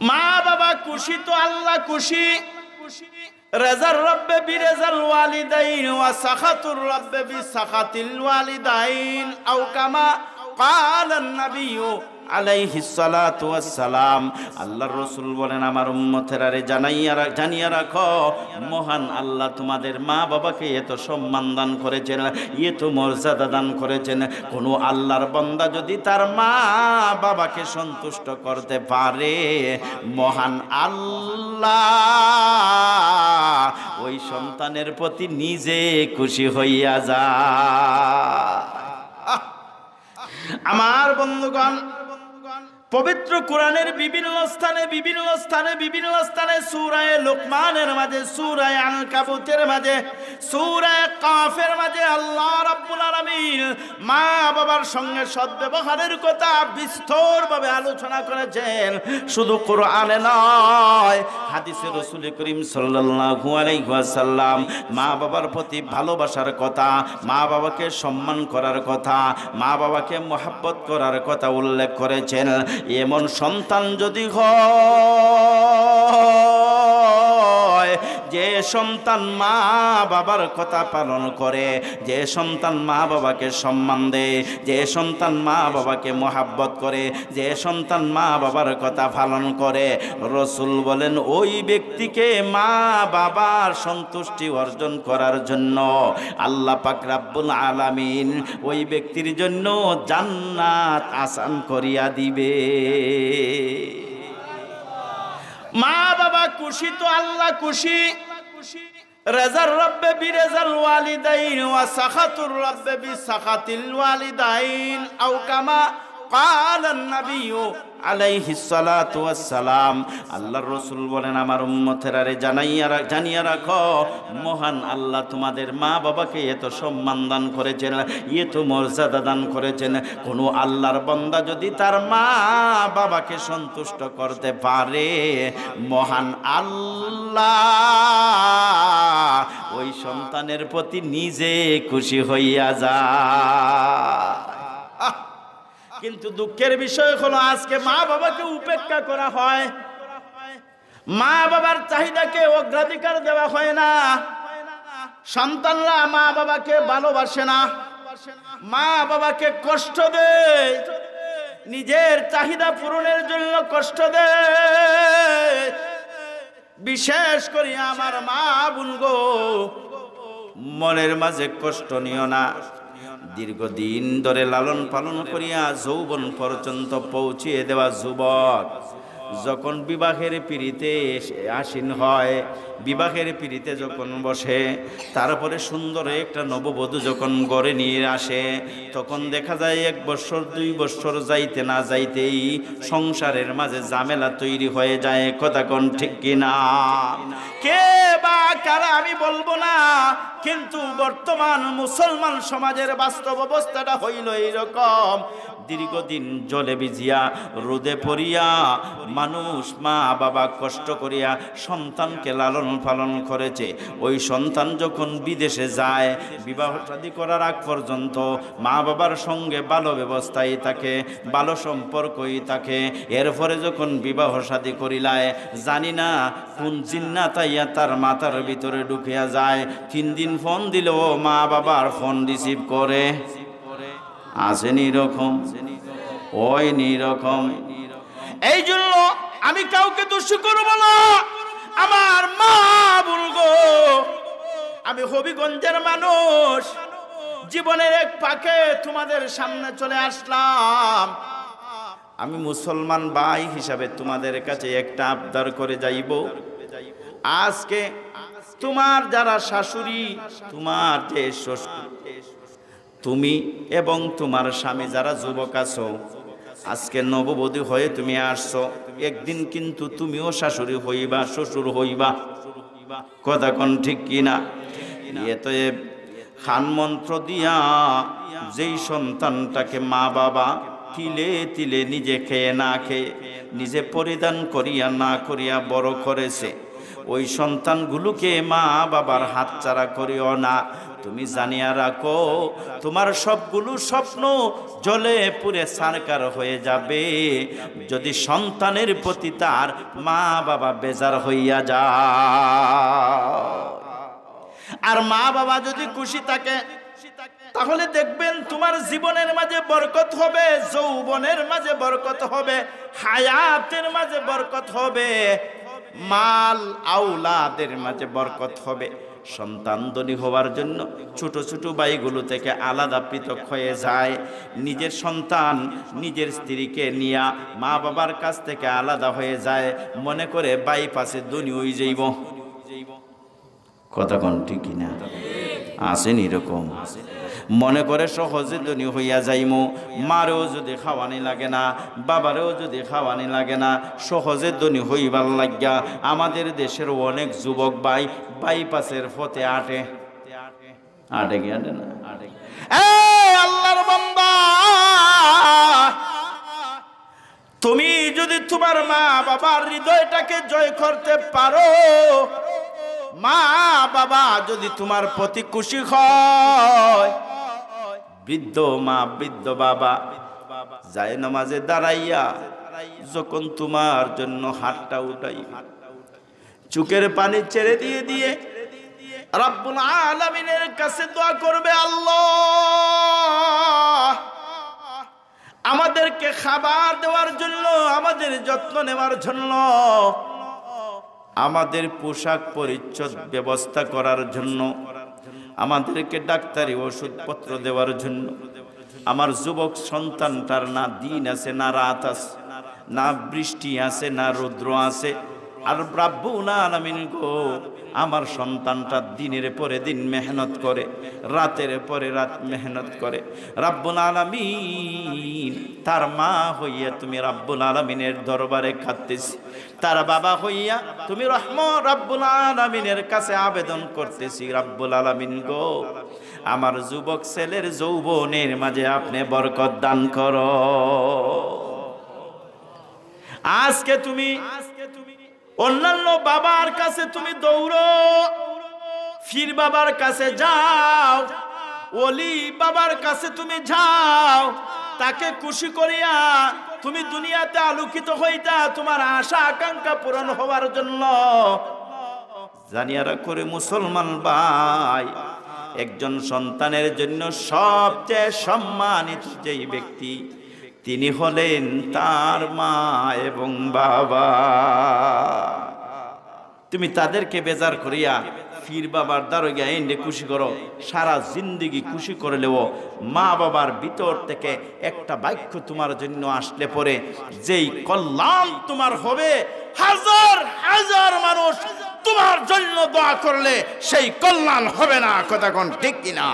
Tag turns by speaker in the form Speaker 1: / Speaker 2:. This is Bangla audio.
Speaker 1: মা বাবা খুশি তো আল্লাহ খুশি রেজার রব্বে বি রেজাল ওয়ালিদাইন ওয়া সাখাতুর রব্বে বি সাখাতিল ওয়ালিদাইন আও কামা قال النبي সালাতু ওয়াসসালাম। আল্লাহর বলেন, আমার উম্মতেরা জানাইয়া জানিয়া রাখো, মহান আল্লাহ তোমাদের মা বাবাকে এত সম্মান দান করেছেন, এত মর্যাদা দান করেছেন। কোন আল্লাহর বান্দা যদি তার মা বাবাকে সন্তুষ্ট করতে পারে, মহান আল্লাহ ওই সন্তানের প্রতি নিজে খুশি হইয়া যা আমার বন্ধুগণ পবিত্র কোরআনের বিভিন্ন স্থানে বিভিন্ন স্থানে বিভিন্ন স্থানে সুরায় লোকমানের মাঝে, সুরায় আল কাবুতের মাঝে, সুরায় কাফের মাঝে আল্লাহ রাব্বুল আলামিন মা বাবার সঙ্গে সদ্ব্যবহারের কথা বিস্তরভাবে আলোচনা করেছেন। শুধু কোরআনে নয়, হাদিসে রসুল করিম সাল্লাল্লাহু আলাইহি ওয়াসাল্লাম মা বাবার প্রতি ভালোবাসার কথা, মা বাবাকে সম্মান করার কথা, মা বাবাকে মহাব্বত করার কথা উল্লেখ করেছেন। এমন সন্তান যদি হয় সন্তান মা বাবার কথা পালন করে, যে সন্তান মা বাবাকে সম্মান দেয়, যে সন্তান মা বাবাকে মহাব্বত করে, যে সন্তান মা বাবার কথা পালন করে, রসুল বলেন, ওই ব্যক্তিকে মা বাবার সন্তুষ্টি অর্জন করার জন্য আল্লাহ পাক রাব্বুল আলামিন ওই ব্যক্তির জন্য জান্নাত আসান করিয়া দিবে। মা বাবা খুশি তো, আল্লাহ খুশি। রেজার রব্বে বি রেজাল ওয়ালিদাইন ওয়া সাখাতুর রব্বে বি সাখাতিল ওয়ালিদাইন। আও কামা قال النبي আলাইহি সালাতু ওয়াসসালাম আল্লাহর রাসূল বলেন আমার উম্মতেরা রে জানাইয়া রাখ জানিয়া রাখো মহান আল্লাহ তোমাদের মা বাবাকে এত সম্মান দান করেছেন এত মর্যাদা দান করেছেন কোন আল্লাহর বান্দা যদি তার মা বাবাকে সন্তুষ্ট করতে পারে মহান আল্লাহ ওই সন্তানের প্রতি নিজে খুশি হইয়া যায় আহ! কিন্তু দুঃখের বিষয় হলো আজকে মা বাবাকে উপেক্ষা করা হয়। মা বাবার চাহিদাকে অগ্রাধিকার দেওয়া হয় না। সন্তানরা মা বাবাকে ভালোবাসে না। মা বাবাকে কষ্ট দেয়। নিজের চাহিদা পূরণের জন্য কষ্ট দেয়। বিশেষ করে আমার মা বুনগো মনের মাঝে কষ্ট নিও না। দীর্ঘদিন ধরে লালন পালন করিয়া যৌবন পর্যন্ত পৌঁছিয়ে দেওয়া যুবক, যখন বিবাহের পিড়িতে আসীন হয়, বিবাহের পিড়িতে যখন বসে, তারপরে সুন্দর একটা নববধূ যখন গড়ে নিয়ে আসে, তখন দেখা যায় এক বছর, দুই বছর যাইতে না যাইতেই সংসারের মাঝে ঝামেলা তৈরি হয়ে যায়, কথা কোন ঠিক কিনা? কে কারা আমি বলব না। কিন্তু বর্তমান মুসলমান সমাজের বাস্তব অবস্থাটা হইল এইরকম। দীর্ঘদিন জলে ভিজিয়া, রোদে পড়িয়া, মানুষ মা বাবা কষ্ট করিয়া সন্তানকে লালন পালন করেছে। ওই সন্তান যখন বিদেশে যায়, বিবাহ শাদী করার আগ পর্যন্ত মা বাবার সঙ্গে ভালো ব্যবস্থায় থাকে ভালো সম্পর্কই থাকে। এরপরে যখন বিবাহ শাদী করিলায়, জানি না কোন জিন্না তাইয়া তার মাথার ভিতরে ঢুকিয়া যায়। তিন দিন ফোন দিলেও মা বাবার ফোন রিসিভ করে। আসেনি রকম ওই নিরকম। এই জন্য আমি কাউকে দোষ করব না। আমার মা বলগো আমি হবিগঞ্জের মানুষ। জীবনের এক পাকে তোমাদের সামনে চলে আসলাম। আমি মুসলমান ভাই হিসাবে তোমাদের কাছে একটা আবদার করে যাইব। আজকে তোমার যারা শাশুড়ি, তোমার যে শ্বশুর। তুমি এবং তোমার স্বামী যারা যুবক আছো, আজকে নববধূ হয়ে তুমি আসছো, একদিন কিন্তু তুমিও শাশুড়ি হইবা, শ্বশুর হইবা। কথা কোন ঠিক কিনা এতে খান মন্ত্র দিয়া যেই সন্তানটাকে মা বাবা তিলে তিলে নিজে খেয়ে না খেয়ে, নিজে পরিধান করিয়া না করিয়া বড় করেছে। ওই সন্তানগুলোকে মা বাবার হাতছাড়া করিও না। তুমি জানিয়া রাখো, তোমার সবগুলো স্বপ্ন জলে পুরে সারকার হয়ে যাবে। যদি সন্তানের প্রতি তার মা বাবা বেজার হইয়া যায়। আর মা বাবা যদি খুশি থাকে, তাহলে দেখবেন তোমার জীবনের মাঝে বরকত হবে, যৌবনের মাঝে বরকত হবে, হায়াতের মাঝে বরকত হবে। মাল আউলাদের মাঝে বরকত হবে। সন্তান ধনী হওয়ার জন্য ছোট ছোট বাইগুলো থেকে আলাদা পৃথক হয়ে যায়। নিজের সন্তান নিজের স্ত্রীকে নিয়া মা বাবার কাছ থেকে আলাদা হয়ে যায়। মনে করে বাই পাশে ধনী হয়ে যাইব। কথা কোন ঠিক কিনা? আসেন এরকম। মনে করে সহজে ধনী হইয়া যাইমু। মারেও যদি খাওয়ানি লাগে না, বাবারেও যদি খাওয়ানি লাগে না, সহজে ধনী হইবার লাগিয়া আমাদের দেশের অনেক যুবক ভাই বাইপাসের ফতে আটে। আটে কি আটে না? আটে আল্লাহর বান্দা! তুমি যদি তোমার মা বাবার হৃদয়টাকে জয় করতে পারো মা বাবা যদি তোমার প্রতি খুশি হয় বৃদ্ধ মা, বৃদ্ধ বাবা, যায় নামাজে দাঁড়াইয়া যখন তোমার জন্য হাতটা উঠাই চুকের পানি ছেড়ে দিয়ে দিয়ে রাব্বুল আলামিনের কাছে দোয়া করবে, আল্লাহ, আমাদেরকে খাবার দেওয়ার জন্য, আমাদের যত্ন নেওয়ার জন্য, আমাদের পোশাক পরিচ্ছদ ব্যবস্থা করার জন্য আমাদেরকে ডাক্তারি ওষুধপত্র দেওয়ার জন্য। আমার যুবক সন্তানটার না দিন আছে, না রাত আছে, না বৃষ্টি আছে, না রৌদ্র আছে। আর রাব্বু না আলামিন গো আমার সন্তানটা দিনের পরে দিন মেহনত করে, রাতের পরে রাত মেহনত করে। রাব্বুল আলমিন, তার মা হইয়া তুমি রাব্বুল আলামিনের দরবারে খাটতেছি তার বাবা হইয়া তুমি রহম রাব্বুল আলামিনের কাছে আবেদন করতেছি, রাব্বুল আলামিন গো, আমার যুবক ছেলের যৌবনের মাঝে আপনি বরকত দান করো। আজকে তুমি অন্যান্য বাবার কাছে তুমি দৌড়ো, ফির বাবার কাছে যাও, ওলি বাবার কাছে তুমি যাও, তাকে খুশি করিয়া তুমি দুনিয়াতে আলোকিত হইতা, তোমার আশা আকাঙ্ক্ষা পূরণ হওয়ার জন্য। জানিয়ারা করে মুসলমান ভাই, একজন সন্তানের জন্য সবচেয়ে সম্মানিত যেই ব্যক্তি তিনি হলেন তার মা এবং বাবা। তুমি তাদেরকে বেজার করিয়া ফির বাবার দারোগা এনে খুশি করো, সারা জিন্দগি খুশি করে করলেও মা বাবার ভিতর থেকে একটা বাক্য তোমার জন্য আসলে পরে, যেই কল্যাণ তোমার হবে, হাজার হাজার মানুষ তোমার জন্য দোয়া করলে সেই কল্যাণ হবে না, কথা কোন ঠিক কিনা?